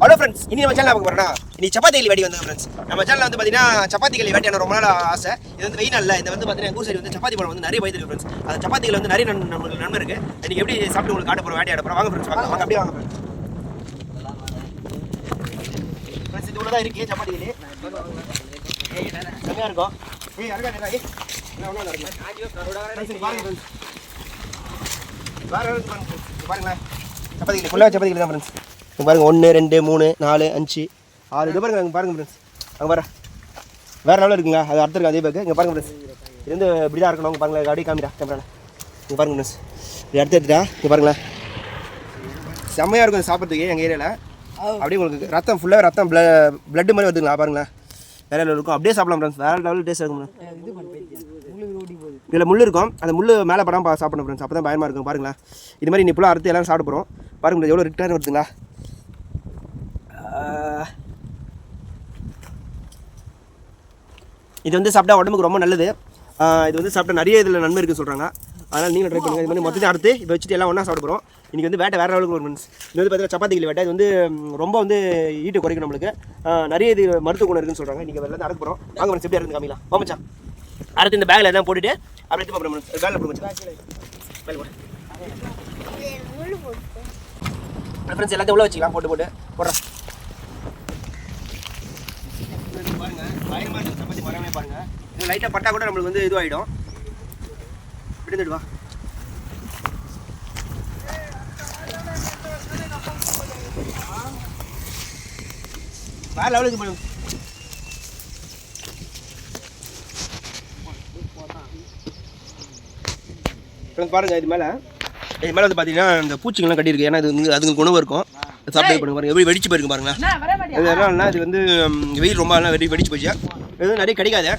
Hello friends இனி நம்ம channel பார்க்க போறோம்னா இனி சப்பாத்தி களி வேட்டி வந்து ஃப்ரெண்ட்ஸ் நம்ம சேனல் வந்து பார்த்தீங்கன்னா சப்பாத்தி களி வேட்டி எனக்கு ரொம்ப நாள் ஆசை. இது வந்து வெயில் நல்ல இது வந்து பார்த்தீங்கன்னா எங்கள் சைடு வந்து சப்பாத்தி பழம் வந்து நிறைய வயது இருக்கு ஃப்ரெண்ட்ஸ் அந்த சப்பாத்திகள் வந்து நிறைய நம்மளுக்கு நன்மை இருக்கு. இன்னைக்கு எப்படி சாப்பிட்டு உங்களுக்கு காட்ட போகிறோம் வேட்டி ஆட போகிறோம் வாங்க ஃப்ரெண்ட்ஸ் வாங்க வாங்க அப்படியே வாங்க ஃப்ரெண்ட்ஸ் ஃப்ரெண்ட்ஸ் இது தான் இருக்கு சப்பாத்தி களி செம்மையாக இருக்கும். ஏய் ஏய். பாருங்க பாருங்க பாருங்களேன் சப்பாத்தி களி ஃபுல்லாக சப்பாத்தி தான் ஃப்ரெண்ட்ஸ் இங்க பாருங்க ஒன்று ரெண்டு மூணு நாலு அஞ்சு ஆறு. இது பாருங்க அங்கே பாருங்க ஃப்ரெண்ட்ஸ் அங்கே பாரு. வேறு லெவலில் இருக்குங்களா? அது அடுத்த இருக்கு அதே பேக்கு இங்கே பாருங்க ஃப்ரெண்ட்ஸ் இது வந்து இப்படி தான் இருக்கணும் பாருங்களேன் அப்படியே காமிடா கேமராவில் இங்கே பாருங்க ஃப்ரெண்ட்ஸ் இது அடுத்து எடுத்துட்டா? இங்கே பாருங்களேன் செம்மையாக இருக்கும் சாப்பிட்றதுக்கு எங்கள் ஏரியாவில் அப்படியே உங்களுக்கு ரத்தம் ஃபுல்லாக ரத்தம் ப்ள பிளட் மாதிரி வருதுங்களா? பாருங்களேன். வேற லெவல் இருக்கும். அப்படியே சாப்பிடலாம் ஃப்ரெண்ட்ஸ் வேறு லெவலில் டேஸ்ட் இருக்கும். இதில் முள் இருக்கும். அந்த முள் மேலே படம் சாப்பிடணும் ஃப்ரெண்ட்ஸ் அப்போ தான் பயமாக இருக்கும். பாருங்களேன். இது மாதிரி நிப்புலாம் அறுத்து எல்லாம் சாப்பிட போகிறோம் பாருங்க எவ்வளோ ரிட்டர்ன் வருதுங்களா. இது வந்து சாப்பிட்டா உடம்புக்கு ரொம்ப நல்லது. இது வந்து சாப்பிட்டா நிறைய இதில் நன்மை இருக்குன்னு சொல்கிறாங்க அதனால் நீங்களும் ட்ரை பண்ணுங்கள் இது மாதிரி மொத்தத்தையும் அறுத்து இப்போ வச்சுட்டு எல்லாம் ஒன்றா சாப்பிட போகிறோம் இன்றைக்கி வந்து வேட்டை வேறு லெவலுக்கு ஒரு மீன்ஸ் இது வந்து பார்த்தீங்கன்னா சப்பாத்தி கிளி வேட்டை. இது வந்து ரொம்ப வந்து ஈட்டு குறைக்கும் நம்மளுக்கு. நிறைய இது மருத்துவ குணம் இருக்குன்னு சொல்கிறாங்க நீங்கள் வெளில அடக்க போகிறோம் வாங்க ஃப்ரெண்ட்ஸ் எப்படி இருந்து காமிக்கலாம். வா அடுத்து இந்த பேக்கில் எல்லாம் போட்டுட்டு அப்புறம் எடுத்து போகிறோம் பேக்கில் போட்டு பேக்கில் ஃப்ரெண்ட்ஸ் எல்லாத்தையும் உள்ள வச்சுக்கலாம். போட்டு போட்டு. போடுறேன் பாருங்க பயங்கரமா இருக்கு சப்பாத்தி மரமே பாருங்க. இது லைட்டாக பட்டா கூட நம்மளுக்கு வந்து இதுவாகிடும் விடுந்துட்டு வா. வேற லெவலுக்கு மேடம் பாருங்க இது மேலே. இது மேலே வந்து பார்த்தீங்கன்னா இந்த பூச்சிங்கெல்லாம் கட்டியிருக்கு. ஏன்னா இது வந்து அதுங்களுக்கு உணவு இருக்கும். சாப்பிட்டு பண்ணுங்க பாருங்க எப்படி வெடிச்சு போயிருக்கு பாருங்களேன். இது என்னன்னா இது வந்து வெயில் ரொம்ப நாளா வெடி வெடிச்சு போச்சு. இது நிறைய கிடைக்காது.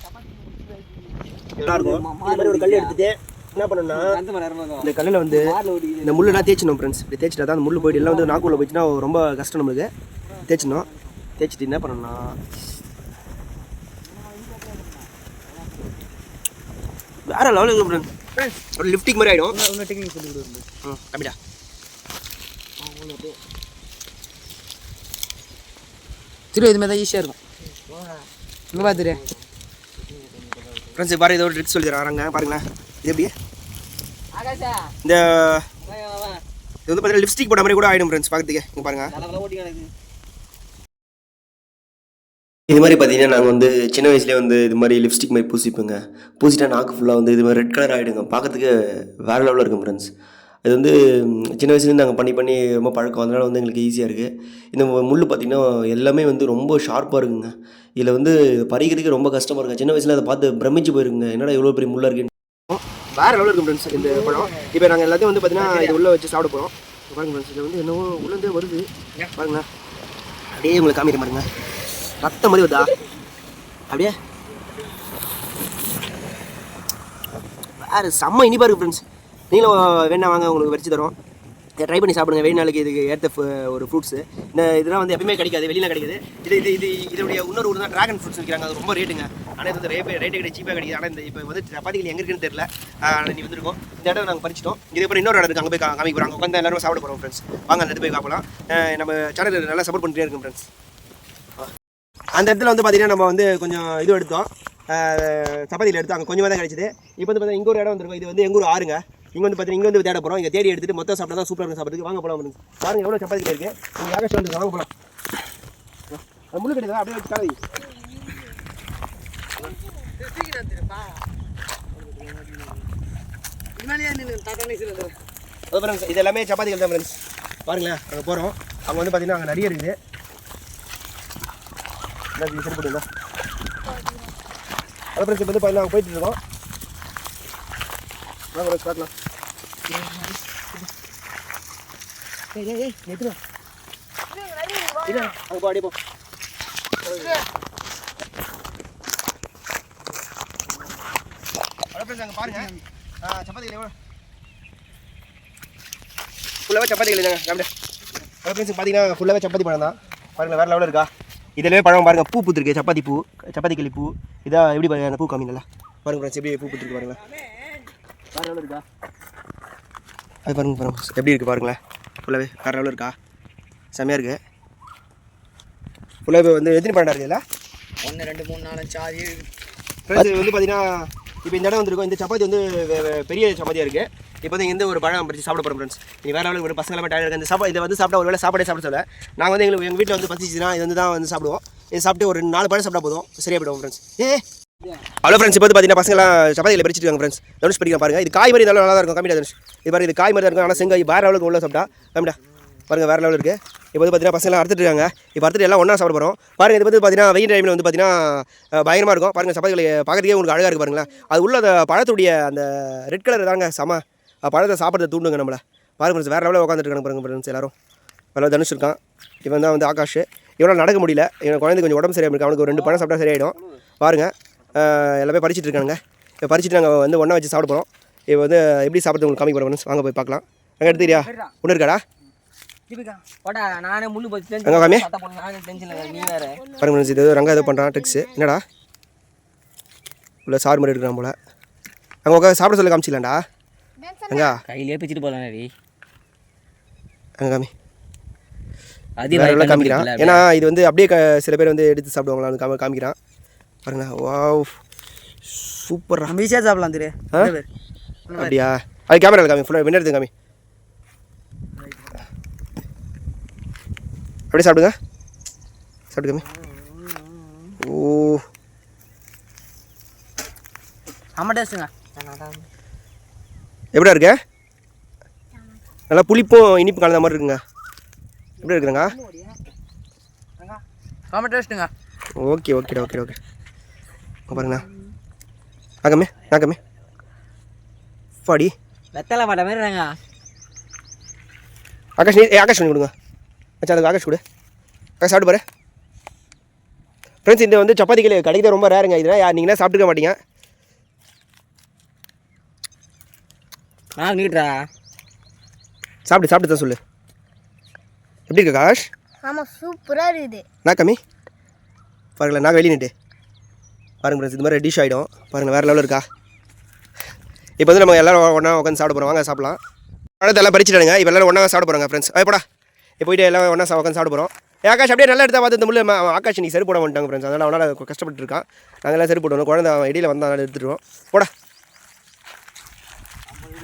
நல்லா இருக்கும் ஒரு கல் எடுத்துட்டு என்ன பண்ணணும்னா இந்த கல்லில் வந்து இந்த முள்ளெல்லாம் தேய்ச்சணும் ஃப்ரெண்ட்ஸ் இப்படி தேய்ச்சிட்டா தான் அந்த முள்ளு போயிட்டு எல்லாம் வந்து நாக்குள்ள போச்சுன்னா ரொம்ப கஷ்டம் நம்மளுக்கு. தேய்ச்சணும் தேய்ச்சிட்டு என்ன பண்ணணும்னா வேற லெவலுக்கு ஃப்ரெண்ட்ஸ் ஒரு லிஃப்டிங் மாதிரி ஆகிடும் ம் அப்படியா? திரு இது மாதிரி தான் ஈஸியாக இருக்கும். இங்கே பார்த்துரு ஃப்ரெண்ட்ஸ் பாரு இதோட ட்ரிக்ஸ் சொல்லி தராங்க. பாருங்களேன். இது எப்படி? இந்த இது வந்து பார்த்தீங்கன்னா லிப்ஸ்டிக் போட்ட மாதிரி கூட ஆகிடும் ஃப்ரெண்ட்ஸ் பார்க்கறதுக்கு இங்கே பாருங்க. இது மாதிரி பார்த்தீங்கன்னா நாங்கள் வந்து சின்ன வயசுலேயே வந்து இது மாதிரி லிப்ஸ்டிக் மாதிரி பூசிப்போங்க. பூசிட்டா நாக்கு ஃபுல்லாக வந்து இது மாதிரி ரெட் கலர் ஆகிடுங்க பார்க்கறதுக்கு வேறு லெவலில் இருக்கும் ஃப்ரெண்ட்ஸ் இது வந்து சின்ன வயசுலேருந்து நாங்கள் பண்ணி பண்ணி ரொம்ப பழக்கம். அதனால வந்து எங்களுக்கு ஈஸியாக இருக்குது இந்த முள் பார்த்திங்கன்னா எல்லாமே வந்து ரொம்ப ஷார்ப்பாக இருக்குங்க. இதில் வந்து பறிக்கிறதுக்கு ரொம்ப கஷ்டமாக இருக்குங்க சின்ன வயசில் அதை பார்த்து பிரமிச்சு போயிருங்க என்னடா இவ்வளோ பெரிய முள்ளாக இருக்குன்னு வேறு லெவலில் இருக்கும் ஃப்ரெண்ட்ஸ் இந்த பழம் இப்போ நாங்கள் எல்லாத்தையும் வந்து பார்த்தீங்கன்னா இது உள்ளே வச்சு சாப்பிட போகிறோம் பாருங்க ஃப்ரெண்ட்ஸ் இது வந்து என்னவோ உள்ளே வருது. பாருங்களேன் அப்படியே உங்களுக்கு காமிக்க பாருங்க ரத்தம் மாதிரி வருதா? அப்படியே. வேறு செம்ம இனிப்பாக இருக்குது ஃப்ரெண்ட்ஸ் நீங்களும் வேணா வாங்க உங்களுக்கு வச்சு தரோம். ட்ரை பண்ணி சாப்பிடுங்க. வெயில் நாளுக்கு இதுக்கு ஏற்ற ஒரு ஃப்ரூட்ஸு இந்த இதெல்லாம் வந்து எப்பயுமே கிடைக்காது வெளியில் கிடைக்காது. இது இது இது இதோடைய இன்னொரு ஊர் தான் ட்ராகன் ஃப்ரூட்ஸ் விற்கிறாங்க அது ரொம்ப ரேட்டுங்க ஆனால் இது வந்து ரேட் ரேட்டு கிடையாது சீப்பாக கிடைக்குது. ஆனால் இந்த இப்போ வந்து சப்பாத்திகள் எங்கே இருக்குன்னு தெரியல. நீ வந்திருக்கோம். இந்த இடம் நாங்கள் பறிச்சிட்டோம். இதே இன்னொரு இடம் இருக்குது அங்கே போய் கா- போகிறாங்க உட்காந்து எல்லாரும் சாப்பிட போகிறோம் ஃப்ரெண்ட்ஸ் வாங்க அந்த இடத்துல போய் காப்பலாம் நம்ம சேனல் நல்லா சப்போர்ட் பண்ணிட்டே இருக்கும் ஃப்ரெண்ட்ஸ் அந்த இடத்துல வந்து பார்த்தீங்கன்னா நம்ம வந்து கொஞ்சம் இது எடுத்தோம். சப்பாத்தியில் எடுத்தோம். அங்கே கொஞ்சமாக தான் கிடைச்சிது. இப்போ வந்து பார்த்தீங்கன்னா இங்கே ஒரு இடம் வந்திருக்கும். இது வந்து எங்கள் ஊர் ஆறுங்க. இங்கே வந்து பார்த்தீங்கன்னா இங்கே வந்து தேட போகிறோம் இங்கே தேடி எடுத்துட்டு மொத்தம் சாப்பிட்டா தான் சூப்பராக இருக்கும் சாப்பிட்றதுக்கு. வாங்க போகலாம் ஃப்ரெண்ட்ஸ் பாருங்க எவ்வளோ சப்பாத்தி இருக்குது உங்கள் யாகேஷ் வந்து வாங்க போகலாம் முழு முள்ளு கிடையாது அப்படியே வச்சு அது ஃப்ரெண்ட்ஸ் இது எல்லாமே சப்பாத்திகள் தான் ஃப்ரெண்ட்ஸ் பாருங்களேன் அங்கே போகிறோம் அங்கே வந்து பார்த்தீங்கன்னா அங்கே நிறைய இருக்குது. என்ன சரி போட்டுங்களா அது ஃப்ரெண்ட்ஸ் இப்போ வந்து பார்த்தீங்கன்னா அங்கே போயிட்டு இருக்கோம். வாங்க பார்க்கலாம். ஏய் ஏய் ஏய் எதுனா இல்லை அங்கே போ. அப்படியே ஃப்ரெண்ட்ஸ் அங்கே பாருங்க. ஆ, சப்பாத்தி எவ்வளோ? ஃபுல்லாகவே சப்பாத்தி இல்லைங்க அப்படியே ஃப்ரெண்ட்ஸ் பார்த்தீங்கன்னா ஃபுல்லாகவே சப்பாத்தி பழம் தான். பாருங்க வேறு லெவலில் இருக்கா? இதிலே பழம் பாருங்க. பூ பூத்துருக்கு. சப்பாத்தி பூ சப்பாத்தி கிளி பூ. இதான் எப்படி பாருங்க அந்த பூ காமிங்கல்ல பாருங்க ஃப்ரெண்ட்ஸ் எப்படி பூ பூத்துருக்கு பாருங்க வேறு லெவலில் இருக்கா? அது பாருங்க பாருங்க எப்படி இருக்குது பாருங்களேன். ஃபுல்லாகவே வேறு லெவலில் இருக்கா? செம்மையாக இருக்குது ஃபுல்லாகவே வந்து எத்தனை பன்னெண்டா இருக்குல்ல ஒன்று ரெண்டு மூணு நாலு அஞ்சு ஆறு ஏழு. வந்து பார்த்தீங்கன்னா இப்போ இந்த இடம் வந்திருக்கோம். இந்த சப்பாத்தி வந்து பெரிய சப்பாத்தியாக இருக்குது இப்போ வந்து இந்த ஒரு பழம் பறிச்சு சாப்பிட போகிறோம் ஃப்ரெண்ட்ஸ் நீ வேறு அளவுக்கு ஒரு பசங்களாம் டயர் இருக்குது இந்த சாப்பா இதை வந்து சாப்பிட்டா ஒரு வேலை சாப்பாடே சாப்பிட சொல்ல நாங்கள் வந்து எங்களுக்கு எங்கள் வீட்டில் வந்து பசிச்சுன்னா இது வந்து தான் வந்து சாப்பிடுவோம். இது சாப்பிட்டு ஒரு நாலு பழம் சாப்பிட்டா போதும். சரியாக போயிடுவோம் ஃப்ரெண்ட்ஸ் ஏ ஹலோ ஃப்ரெண்ட்ஸ் இப்போ வந்து பார்த்தீங்கன்னா பசங்களாம் சப்பாத்தியில் பறிச்சிட்டு ஃப்ரெண்ட்ஸ் தனுஷ் படிக்க பாருங்க. இது காய் மாதிரி நல்லா நல்லா தான் இருக்கும். கம்மியாக தனுஷ். இது பாருங்க இது காய் மாதிரி தான் இருக்கும். ஆனால் செங்காய் வேறு அளவுக்கு உள்ள சாப்பிட்டா கம்மிடா. பாருங்க வேறு லெவல் இருக்குது இப்போ வந்து பார்த்தீங்கன்னா பசங்களாம் அறுத்துட்டு இருக்காங்க. இப்போ அறுத்துட்டு எல்லாம் ஒன்றா சாப்பிட போகிறோம் பாருங்க இது வந்து பார்த்தீங்கன்னா வெயில் டைமில் வந்து பார்த்தீங்கன்னா பயங்கரமாக இருக்கும். பாருங்க சப்பாத்திகளை பார்க்கறதுக்கே உங்களுக்கு அழகாக இருக்குது பாருங்களேன். அது உள்ள அந்த பழத்துடைய அந்த ரெட் கலர் தாங்க செம. பழத்தை சாப்பிட்றத தூண்டுங்க நம்மளை. பாருங்க ஃப்ரெண்ட்ஸ் வேறு லெவலில் உட்காந்துட்டு இருக்காங்க பாருங்க ஃப்ரெண்ட்ஸ் எல்லாரும். வேலை தனுஷ் இருக்கான். இவன் தான் வந்து ஆகாஷ். இவனால் நடக்க முடியல. இவன் குழந்தை கொஞ்சம் உடம்பு சரியாக இருக்கு அவனுக்கு ஒரு ரெண்டு பழம் சாப்பிட்டா சரியாயிடும். பாருங்க அஹ் எல்லாமே பறிச்சிட்டு இருக்காங்க இப்போ பறிச்சிட்டு நாங்கள் வந்து ஒன்றா வச்சு சாப்பிட போகிறோம் இப்போ வந்து எப்படி சாப்பிட்றது உங்களுக்கு காமிக்க போகிறோம் வாங்க போய் பார்க்கலாம். அங்கே எடுத்துக்கிறியா? ஒன்று இருக்காடா? பாருங்க friends, இது ரங்கா ஏதோ பண்ணுறான் ட்ரிக்ஸு என்னடா? உள்ள சாறு மாதிரி எடுக்கிறான் போல. அங்கே உட்காந்து சாப்பிட சொல்ல காமிச்சிக்கலாம்டா. அங்கா கையிலேயே பிச்சுட்டு போலாம் ரவி அங்கே காமி. காமிக்கிறான். ஏன்னா இது வந்து அப்படியே சில பேர் வந்து எடுத்து சாப்பிடுவாங்களா காமி காமிக்கிறான். பாருங்க. வாவ். சூப்பர்ரா. நம்ம ஈஸியாக சாப்பிடலாம் திரு? அப்படியா? அது கேமராவில் காமி ஃபுல்லாக வெண்ணெடுத்து காமி. அப்படியே சாப்பிடுங்க. சாப்பிட்டு காமி ஓ. ஆமாம் டேஸ்ட்டுங்க. எப்படியா இருக்க? நல்லா புளிப்பும் இனிப்பு கலந்த மாதிரி இருக்குங்க. எப்படி இருக்குதுங்க ஆமாம் டேஸ்ட்டுங்க. ஓகே ஓகேடா ஓகே ஓகே. பாருங்கண்ணா ஆகமே ஆகமே பாடி வெத்தலை பாட்ட மாதிரி ஆகாஷ் நீ ஆகாஷ் பண்ணி கொடுங்க. அச்சா அதுக்கு ஆகாஷ் கொடு ஆகாஷ் சாப்பிட்டு பாரு. ஃப்ரெண்ட்ஸ் இந்த வந்து சப்பாத்திகள் கிடைக்கிறது ரொம்ப ரேருங்க இதெல்லாம் யா- நீங்களே சாப்பிட்டுக்க மாட்டீங்க. நான் நீட்டுறா. சாப்பிட்டு சாப்பிட்டு தான் சொல்லு. எப்படி இருக்கு ஆகாஷ்? ஆமாம் சூப்பராக இருக்குது. நான் கம்மி? பாருங்களேன் நான் வெளியே நிட்டு பாருங்க ஃப்ரெண்ட்ஸ் இது மாதிரி டிஷ் ஆகிடும் பாருங்கள் வேறு லெவலில் இருக்கா? இப்போ வந்து நம்ம எல்லாரும் ஒன்றா உட்காந்து சாப்பிட போகிறோம் வாங்க சாப்பிடலாம். பழத்தை எல்லாம் பறிச்சிட்டானுங்க இப்போ எல்லாரும் ஒன்றா சாப்பிட போகிறாங்க ஃப்ரெண்ட்ஸ் போடா. போயிட்டு எல்லாம் ஒன்றா உட்காந்து சாப்பிட போகிறோம் ஆகாஷ் அப்படியே நல்லா எடுத்தா பார்த்து இந்த முள்ளு ஆகாஷ் நீ சரி போட மாட்டாங்க ஃப்ரெண்ட்ஸ் அதனால் அவனால் கஷ்டப்பட்டு இருக்கான். நாங்கள் சரி போடணும். குழந்தை அவன் இடையில வந்தால் அதனால் எடுத்துருவோம் போடா.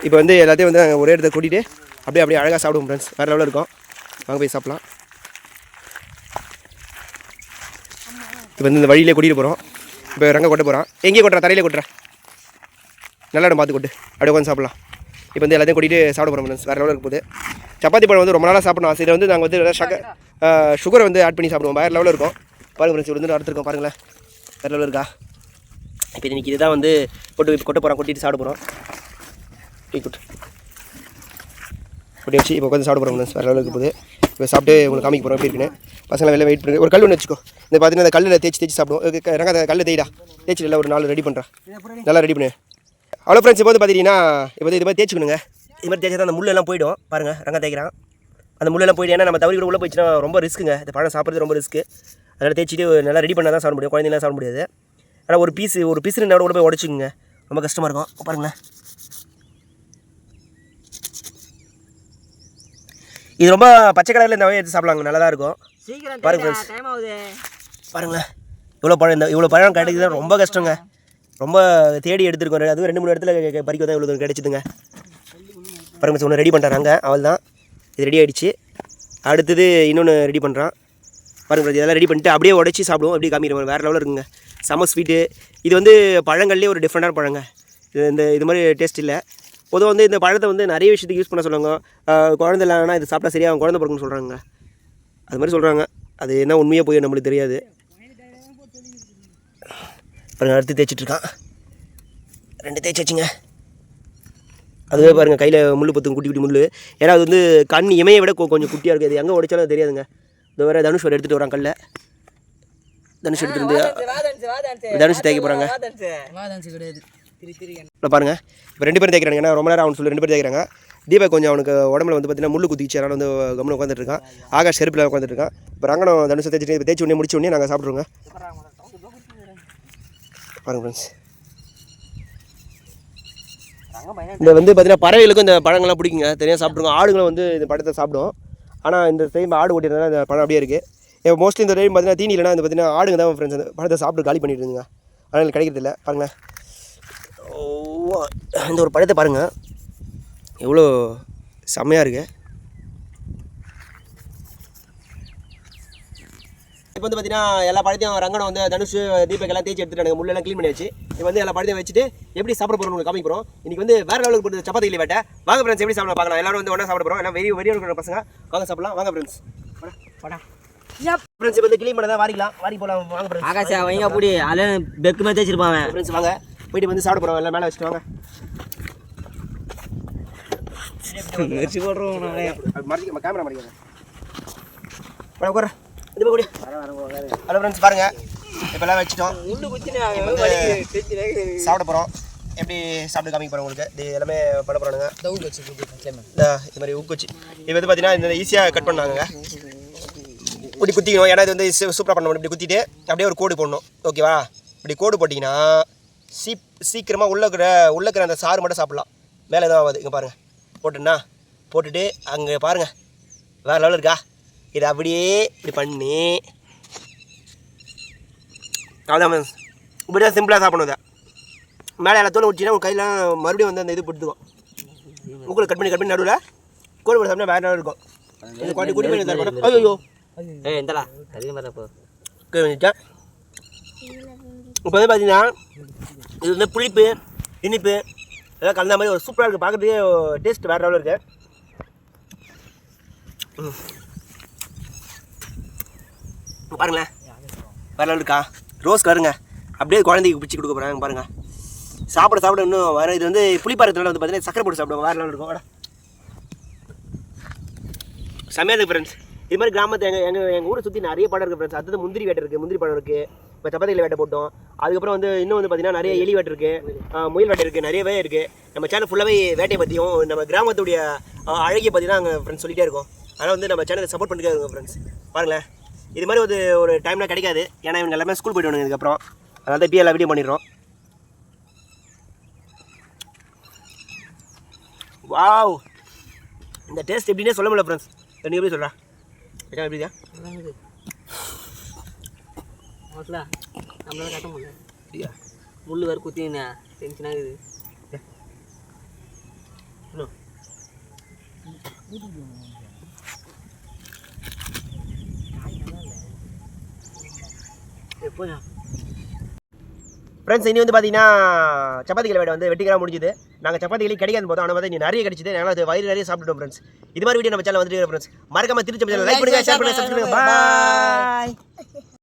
இப்போ வந்து எல்லாத்தையும் வந்து நாங்கள் ஒரே இடத்த கூட்டிகிட்டு அப்படியே அப்படியே அழகாக சாப்பிடுவோம் ஃப்ரெண்ட்ஸ் வேறு லெவலில் இருக்கும். வாங்க போய் சாப்பிட்லாம். இப்போ வந்து இந்த வழியிலே கூட்டிகிட்டு போகிறோம் இப்போ ரங்க கொட்ட போகிறான் எங்கேயே கொட்டுறா தரையிலே கொட்டுறா. நல்லா இடம் பார்த்து கொட்டு. அப்படியே உட்காந்து சாப்பிட்லாம். இப்போ வந்து எல்லாத்தையும் கூட்டிகிட்டு சாப்பிட போகிறோம் ஃப்ரெண்ட்ஸ் வேறு லெவலில் இருக்குது சப்பாத்தி பழம் வந்து ரொம்ப நாளாக சாப்பிடணும். ஆசை இதை வந்து நாங்கள் வந்து ஷக சுகரை வந்து ஆட் பண்ணி சாப்பிடுவோம். வேறு லெவலில் இருக்கும். பாருங்க ஃப்ரெண்ட்ஸ் வந்து அடுத்துருக்கோம் பாருங்களேன். வேறு லெவலில் இருக்கா? இப்போ இன்னைக்கு இதுதான் வந்து கொட்டு கொட்ட போகிறோம் கொட்டிட்டு சாப்பிட போகிறோம் கொட்டு கொட்டி வச்சு இப்போ உட்காந்து சாப்பிட போகிறோம் வேறு லெவலுக்கு போகுது இப்போ சாப்பிட்டு உங்களுக்கு காமிக்க போகிறோம் எப்படி இருக்குன்னு பசங்களை வெளில வெயிட் பண்ணி. ஒரு கல் ஒன்று வச்சுக்கோ. இந்த பார்த்தீங்கன்னா அந்த கல்லில் தேய்ச்சி தேய்ச்சி சாப்பிடுவோம். ரங்க அந்த கல்லை தேய்டா. தேய்ச்சி நல்லா ஒரு நாள் ரெடி பண்ணுறேன் நல்லா ரெடி பண்ணு. அவ்வளோ ஃப்ரெண்ட்ஸ் இப்போ வந்து பார்த்தீங்கன்னா இப்போ வந்து இது மாதிரி தேய்ச்சிக்கணுங்க. இது மாதிரி தேய்ச்சா தான் அந்த முள்ளெல்லாம் போயிடும். பாருங்கள் ரங்க தேய்க்கிறான். அந்த முள்ளெல்லாம் போயிடும் ஏன்னா நம்ம தவறி கூட உள்ளே போயிடுச்சுன்னா ரொம்ப ரிஸ்க்குங்க இந்த பழம் சாப்பிட்றது ரொம்ப ரிஸ்க்கு அதனால் தேய்ச்சிட்டு நல்லா ரெடி பண்ணால் தான் சாப்பிட முடியும். குழந்தைங்களாம் சாப்பிட முடியாது. ஆனால் ஒரு பீஸ் ஒரு பீஸ் ரெண்டு கூட போய் உடச்சிக்குங்க. ரொம்ப கஷ்டமாக இருக்கும். பாருங்களேன். இது ரொம்ப பச்சை கலரில் இந்த எடுத்து சாப்பிடலாங்க. நல்லா தான் இருக்கும் பாருங்க பாருங்களேன். இவ்வளோ பழம் இந்த இவ்வளோ பழம் கிடைக்குது ரொம்ப கஷ்டங்க. ரொம்ப தேடி எடுத்துருக்கோம். அதுவும் ரெண்டு மூணு இடத்துல பறிக்க தான் இவ்வளோ கிடைச்சிதுங்க. பாருங்க ஒன்று ரெடி பண்ணுறாங்க அவள் தான் இது ரெடி ஆகிடுச்சு அடுத்தது இன்னொன்று ரெடி பண்ணுறான் பாருங்க இதெல்லாம் ரெடி பண்ணிட்டு அப்படியே உடச்சி சாப்பிடுவோம். அப்படியே காமிக்கிறோம் வேறு லெவலில் இருக்குங்க. செம ஸ்வீட்டு இது வந்து பழங்கள்லேயே ஒரு டிஃப்ரெண்ட்டான பழங்க. இது இந்த இது மாதிரி டேஸ்ட் இல்லை. பொதுவாக வந்து இந்த பழத்தை வந்து நிறைய விஷயத்துக்கு யூஸ் பண்ண சொல்லுவாங்க. குழந்தை இல்லைன்னா இது சாப்பிட்டா சரியாக குழந்தை பிறக்குன்னு சொல்கிறாங்க அது மாதிரி சொல்கிறாங்க அது என்ன உண்மையாக போய் நம்மளுக்கு தெரியாது. அப்புறம் அடுத்து தேய்ச்சிட்டு இருக்கான். ரெண்டு தேய்ச்சி வச்சுங்க அதுவே பாருங்கள் கையில் முள் பத்தும் குட்டி குட்டி முள் ஏன்னா அது வந்து கண் இமையை விட கொஞ்சம் குட்டியாக இருக்குது அது எங்கே உடைச்சாலும் தெரியாதுங்க. இந்த வேறு தனுஷ் வேறு எடுத்துகிட்டு வரான் கல்ல. தனுஷ் எடுத்துகிட்டு தனுஷ் தேய்க்க போகிறாங்க இல்லை பாருங்கள் இப்போ ரெண்டு பேரும் தேய்க்கிறாங்க ஏன்னா ரொம்ப நேரம் அவனு சொல்லி ரெண்டு பேரும் தேய்க்கிறாங்க. தீபக் கொஞ்சம் அவனுக்கு உடம்புல வந்து பார்த்தீங்கன்னா முள்ளு குத்திச்சு அதனால் வந்து கம்முன்னு உட்காந்துட்டு இருக்கான். ஆகாஷ் செருப்பில் உட்காந்துட்டு இருக்கான். இப்போ ரங்கனம் தனுஷை தேய்ச்சிட்டு இப்போ தேய்ச்சி உடனே முடிச்ச உடனே நாங்கள் சாப்பிட்ருவோங்க பாருங்க ஃப்ரெண்ட்ஸ் இந்த வந்து பார்த்தீங்கன்னா பறவைகளுக்கும் இந்த பழங்கள்லாம் பிடிக்குங்க. தனியாக சாப்பிட்ருங்க ஆடுங்களும் வந்து இந்த பழத்தை சாப்பிடும். ஆனால் இந்த டைம் ஆடு ஓட்டிருந்தா இந்த பழம் அப்படியே இருக்குது இப்போ மோஸ்ட்லி இந்த டைம் பார்த்தீங்கன்னா தீனி இல்லைனா இந்த பார்த்தீங்கன்னா ஆடுங்க தான் ஃப்ரெண்ட்ஸ் அந்த பழத்தை சாப்பிட்டு காலி பண்ணிட்டு இருந்துங்க. ஆனால் எனக்கு கிடைக்கிறது இல்லை. பாருங்களேன் இந்த ஒரு பழத்தை பாருங்கள் எவ்வளோ செம்மையாக இருக்குது இப்போ வந்து பார்த்தீங்கன்னா எல்லா பழத்தையும் ரங்கனை வந்து தனுஷ் தீபக் எல்லாம் தேய்ச்சி எடுத்துட்டாங்க முள்ளெல்லாம் க்ளீன் பண்ணியாச்சு இப்போ வந்து எல்லா பழத்தையும் வச்சுட்டு எப்படி சாப்பிட போகிறோம் உங்களுக்கு காமிக்க போகிறோம் இன்னைக்கு வந்து வேற லெவலுக்கு போட்டு சப்பாத்தி இல்லை வேட்டை. வாங்க ஃப்ரெண்ட்ஸ் எப்படி சாப்பிட பார்க்கலாம்? எல்லாரும் வந்து ஒன்றா சாப்பிட போகிறோம் எல்லாம் வெறிய வெறிய இருக்கிற பசங்க. வாங்க சாப்பிடலாம். வாங்க ஃப்ரெண்ட்ஸ் ஃப்ரெண்ட்ஸ் இப்போ வந்து க்ளீன் பண்ணதான் வாரிக்கலாம். வாரி போகலாம் வாங்க ஃப்ரெண்ட்ஸ் ஆகாஷா வைங்க அப்படி. அதில் பெக்கு அவன். ஃப்ரெண்ட்ஸ் வாங்க. போயிட்டு வந்து சாப்பிட போகிறோம் எல்லாம் மேலே வச்சுட்டு வாங்க. மிர்ச்சி போடுறோம் மறைக்க கேமரா மறைக்க வர உட்கார. இது கூட. ஹலோ ஃப்ரெண்ட்ஸ் பாருங்க. இப்போ எல்லாம் வச்சுட்டோம் சாப்பிட போகிறோம் எப்படி சாப்பிட்டு காமிக்க போகிறோம் உங்களுக்கு? இது எல்லாமே பண்ண போகிறானுங்க வச்சு இது மாதிரி ஊக்குச்சி இது வந்து பார்த்தீங்கன்னா இந்த ஈஸியாக கட் பண்ணாங்க. இப்படி குத்திக்கணும். ஏன்னா இது வந்து சூப்பராக பண்ணணும். இப்படி குத்திட்டு அப்படியே ஒரு கோடு போடணும். ஓகேவா இப்படி கோடு போட்டிங்கன்னா சீ சீக்கிரமாக உள்ள இருக்கிற உள்ள இருக்கிற அந்த சாறு மட்டும் சாப்பிட்லாம். மேலே எதுவும் ஆகாது. இங்கே பாருங்கள் போட்டுன்னா போட்டுட்டு அங்கே பாருங்கள் வேறு லெவலில் இருக்கா? இதை அப்படியே இப்படி பண்ணி அவ்வளோதான் இப்படி தான் சிம்பிளாக சாப்பிடணும் இதை. மேலே எல்லா தோலை விட்டினா உங்கள் கையில் மறுபடியும் வந்து அந்த இது பிடித்துக்கும் மூக்கில் கட் பண்ணி கட் பண்ணி நடுவில் கோழி போட சாப்பிட்டா வேறு இருக்கும். இந்த குவாட்டி குடி பண்ணி தரப்போ ஐயோ போ கீழே வந்துட்டேன் இப்போ வந்து பார்த்தீங்கன்னா இது வந்து புளிப்பு இனிப்பு எல்லாம் கலந்த மாதிரி ஒரு சூப்பராக இருக்குது பார்க்குறதுக்கே டேஸ்ட் வேறு லெவலில் இருக்குது பாருங்களேன். வேறு லெவல் இருக்கா? ரோஸ் கருங்க அப்படியே குழந்தைக்கு பிடிச்சி கொடுக்க போகிறாங்க பாருங்கள் சாப்பிட சாப்பிட இன்னும் வேறு இது வந்து புளிப்பாரத்தில் வந்து பார்த்தீங்கன்னா சக்கரை போட்டு சாப்பிடுவோம் வேறு லெவல் இருக்கும். வாடா. செம்மையாக இருக்குது ஃப்ரெண்ட்ஸ் இது மாதிரி கிராமத்தை எங்கள் எங்கள் எங்கள் ஊரை சுற்றி நிறைய படம் இருக்குது ஃப்ரெண்ட்ஸ் அடுத்தது முந்திரி வேட்டை இருக்குது முந்திரி படம் இருக்குது இப்போ சப்பாத்தியில் வேட்டை போட்டோம். அதுக்கப்புறம் வந்து இன்னும் வந்து பார்த்தீங்கன்னா நிறைய எலி வேட்டை இருக்குது முயல் வேட்டை இருக்குது நிறையவே இருக்குது நம்ம சேனல் ஃபுல்லாகவே வேட்டையை பற்றியும் நம்ம கிராமத்துடைய அழகிய பற்றி தான் அங்கே ஃப்ரெண்ட்ஸ் சொல்லிகிட்டே இருக்கோம். அதனால் வந்து நம்ம சேனலை சப்போர்ட் பண்ணிட்டே இருக்கோம் ஃப்ரெண்ட்ஸ் பாருங்களேன். இது மாதிரி ஒரு ஒரு டைமில் கிடைக்காது. ஏன்னா இவங்க எல்லாமே ஸ்கூல் போய்ட்டு இதுக்கப்புறம் அதனால தான் இப்போ எல்லா வீடியோ பண்ணிடுறோம். வாவ் இந்த டேஸ்ட் எப்படின்னே சொல்ல முடியல ஃப்ரெண்ட்ஸ் நீ எப்படி சொல்கிறா ஏக்கா எப்படியா நம்மளால கட்ட முடியல. அப்படியா? முள்ளு வேறு குத்தினா டென்ஷன் ஆகுது இன்னும் ஃப்ரெண்ட்ஸ் இனி வந்து பார்த்தீங்கன்னா சப்பாத்திகள் வேடை வந்து வெட்டிக்கலாம் முடிஞ்சுது. நாங்கள் சப்பாத்திகளே கிடைக்காது போதும். ஆனால் வந்து நிறைய கிடைச்சிது. நாங்கள் அது வயிறு நிறைய சாப்பிட்டுட்டோம் ஃப்ரெண்ட்ஸ் இது மாதிரி வீடியோ நம்ம சேனல் வந்துட்டு ஃப்ரெண்ட்ஸ் மறக்காம திருச்சி லைக் பண்ணுங்க ஷேர் பண்ணுங்க சப்ஸ்கிரைப் பண்ணுங்க. பாய்